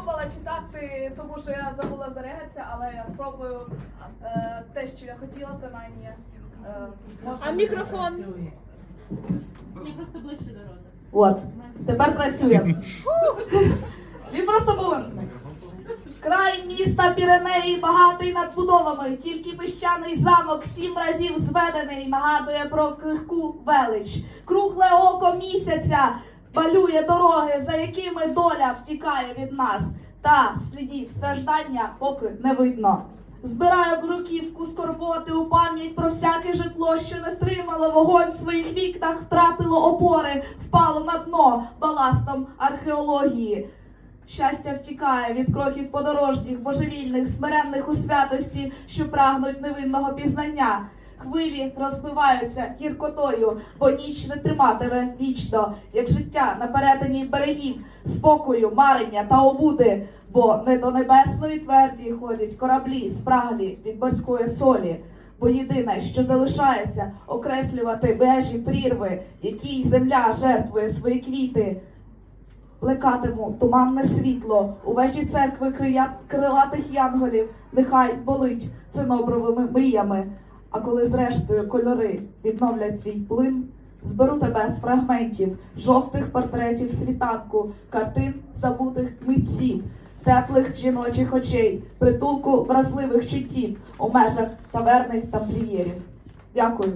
спробувала читати, тому що я забула зарегатися, але я спробую е, те, що я хотіла, принаймні. Е, можна- А мікрофон? Мені просто ближче до рота. От, тепер працює. Він просто повинен. Край міста Піренеї багатий надбудовами, тільки піщаний замок сім разів зведений, нагадує про крихку велич. Кругле око місяця балює дороги, за якими доля втікає від нас. Та слідів страждання поки не видно. Збираю бруківку скорботи у пам'ять про всяке житло, що не втримало вогонь в своїх вікнах, втратило опори, впало на дно баластом археології. Щастя втікає від кроків подорожніх, божевільних, смиренних у святості, що прагнуть невинного пізнання. Хвилі розбиваються гіркотою, бо ніч не триматиме вічно, як життя на перетині берегів, спокою, марення та обуди, бо не до небесної тверді ходять кораблі, спраглі від морської солі. Бо єдине, що залишається, окреслювати межі прірви, якій земля жертвує свої квіти. Плекатиму туманне світло у вежі церкви крилатих янголів, нехай болить цинобровими мріями. А коли зрештою кольори відновлять свій плин, зберу тебе з фрагментів жовтих портретів світанку, картин забутих митців, теплих жіночих очей, притулку вразливих чуттів у межах таверних тамплієрів. Дякую.